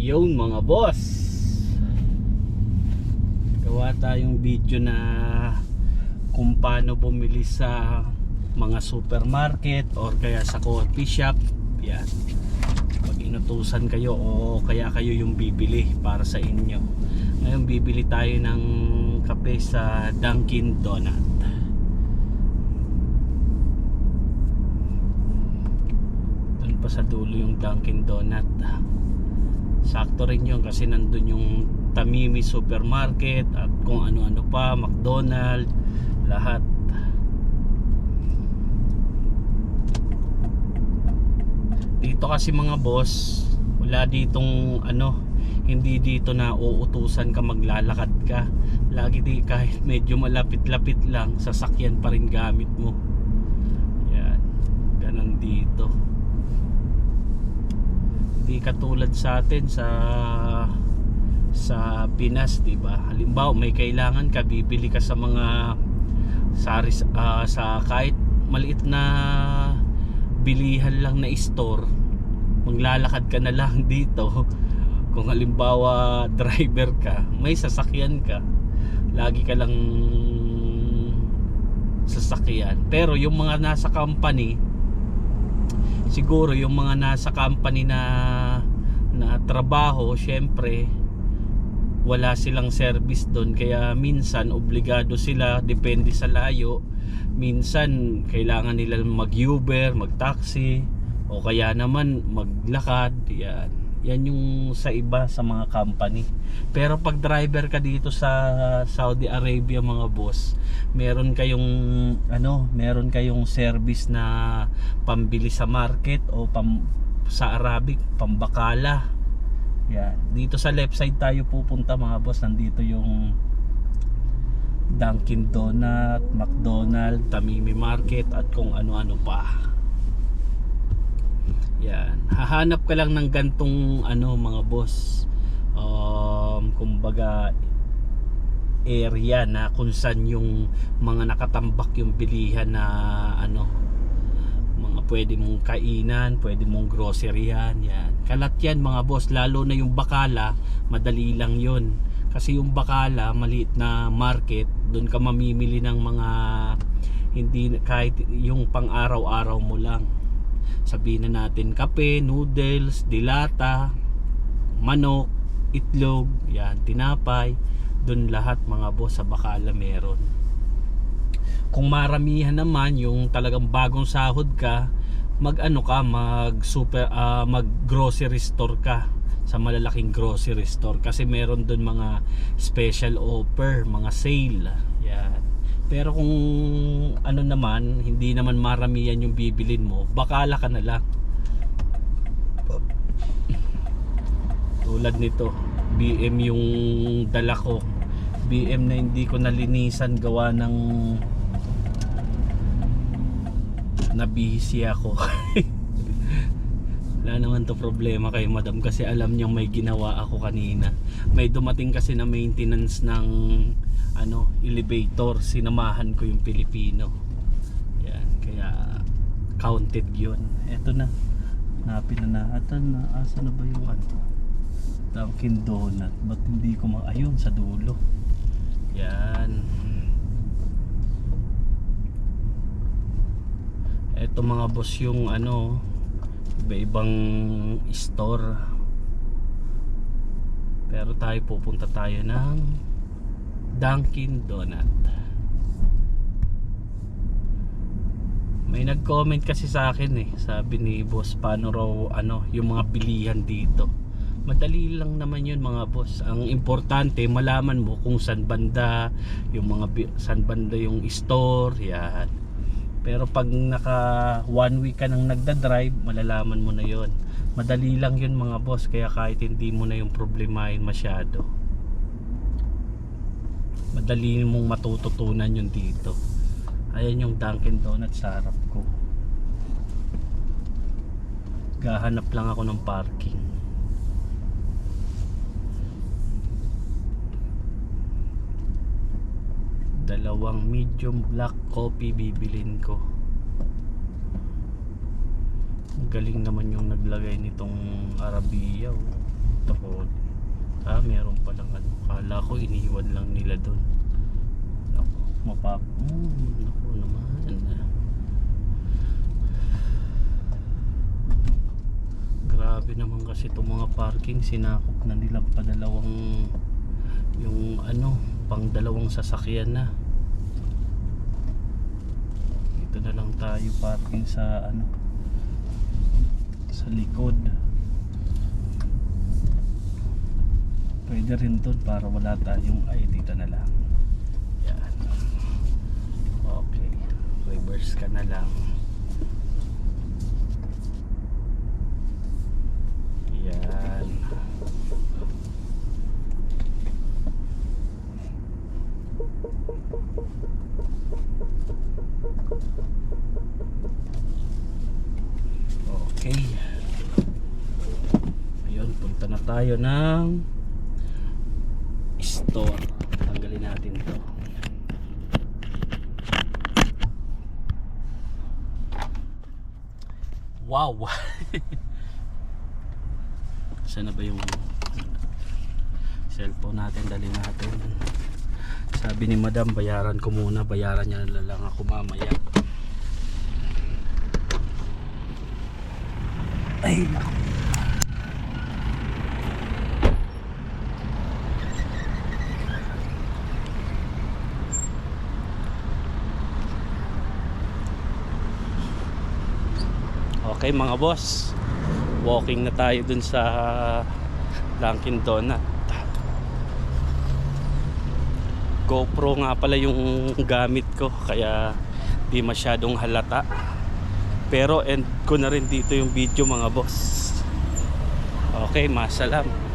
Yun mga boss. Gawa tayong video na kung paano bumili sa mga supermarket or kaya sa coffee shop. Yan. Pag inutusan kayo o kaya kayo yung bibili para sa inyo. Ngayon bibili tayo ng kape sa Dunkin Donut. Doon pa sa dulo yung Dunkin Donut sakto rin yun kasi nandun yung Tamimi Supermarket at kung ano-ano pa McDonald lahat. Dito kasi mga boss wala ditong ano hindi dito na uutusan ka maglalakad ka. Lagi di kahit medyo malapit-lapit lang sasakyan pa rin gamit mo. Yan ganun dito hindi katulad sa atin sa sa Pinas, 'di ba? Halimbawa, may kailangan ka bibili ka sa mga sari ah, sa kahit maliit na bilihan lang na store, maglalakad ka na lang dito. Kung halimbawa driver ka, may sasakyan ka, lagi ka lang sasakyan. Pero yung mga nasa company, siguro yung mga nasa company na na trabaho, syempre wala silang service doon. Kaya minsan obligado sila depende sa layo. Minsan kailangan nila mag-Uber, mag-taxi o kaya naman maglakad yan yan yung sa iba sa mga company pero pag driver ka dito sa Saudi Arabia mga boss meron kayong ano meron kayong service na pambili sa market o pam, sa Arabic pambakala yan. Dito sa left side tayo pupunta mga boss. Nandito yung Dunkin Donut, McDonald, Tamimi Market at kung ano-ano pa. Hahanap ka lang ng gantong ano mga boss. Um, kumbaga area na kung saan yung mga nakatambak yung bilihan na ano mga pwede mong kainan, pwede mong grocery yan. Kalat yan mga boss, lalo na yung bakala, madali lang yun. Kasi yung bakala, maliit na market, doon ka mamimili ng mga hindi kahit yung pang araw-araw mo lang. Sabihin na natin kape, noodles, dilata, manok, itlog, yan, tinapay. Doon lahat mga boss sa bakala meron. Kung maramihan naman yung talagang bagong sahod ka mag ano ka mag super ah, mag grocery store ka sa malalaking grocery store. Kasi meron doon mga special offer mga sale. Yan pero kung ano naman hindi naman maramihan yung bibilin mo bakala ka na lang. Tulad nito BM yung dala ko. BM na hindi ko nalinisan gawa ng nabisi ako wala naman to problema kay madam kasi alam niyang may ginawa ako kanina. May dumating kasi na maintenance ng ano elevator. Sinamahan ko yung Pilipino. Yan kaya counted yun. Eto na. Napin na natin na asa na ba yung ano? Dunkin Donut. Ba't hindi ko ma ayun sa dulo. Yan. Ito mga boss yung ano iba-ibang store. Pero tayo pupunta tayo ng Dunkin Donut. May nag-comment kasi sa akin eh. Sabi ni boss paano raw ano yung mga bilihan dito. Madali lang naman yun mga boss. Ang importante malaman mo kung saan banda yung mga saan banda yung store, yan pero pag naka one week ka nang nagda-drive, malalaman mo na yon. Madali lang yun mga boss, kaya kahit hindi mo na yung problemahin masyado. Madali mong matututunan yun dito. Ayan yung Dunkin Donuts sa harap ko. Gahanap lang ako ng parking. Dalawang medium black coffee bibilin ko galing naman yung naglagay nitong Arabia oh. ko. Ah, meron palang ano. Kala ko iniwan lang nila doon. Ako, mapap... Hmm, ako naman. Grabe naman kasi itong mga parking. Sinakop na nila padalawang yung ano, pang dalawang sasakyan na. Dito na lang tayo parking sa ano sa likod. Pwede rin doon para wala tayong ay dito na lang. Yan. Okay. Reverse ka na lang. Yan. Okay. Ayun, punta na tayo ng store. Tanggalin natin to. Wow! Saan na ba yung cellphone natin? Dali natin. Sabi ni madam, bayaran ko muna. Bayaran niya na lang ako mamaya. Ay, naku. Okay mga boss. Walking na tayo dun sa Dunkin Donut. GoPro nga pala yung gamit ko Kaya di masyadong halata Pero end ko na rin dito yung video mga boss. Okay, masalam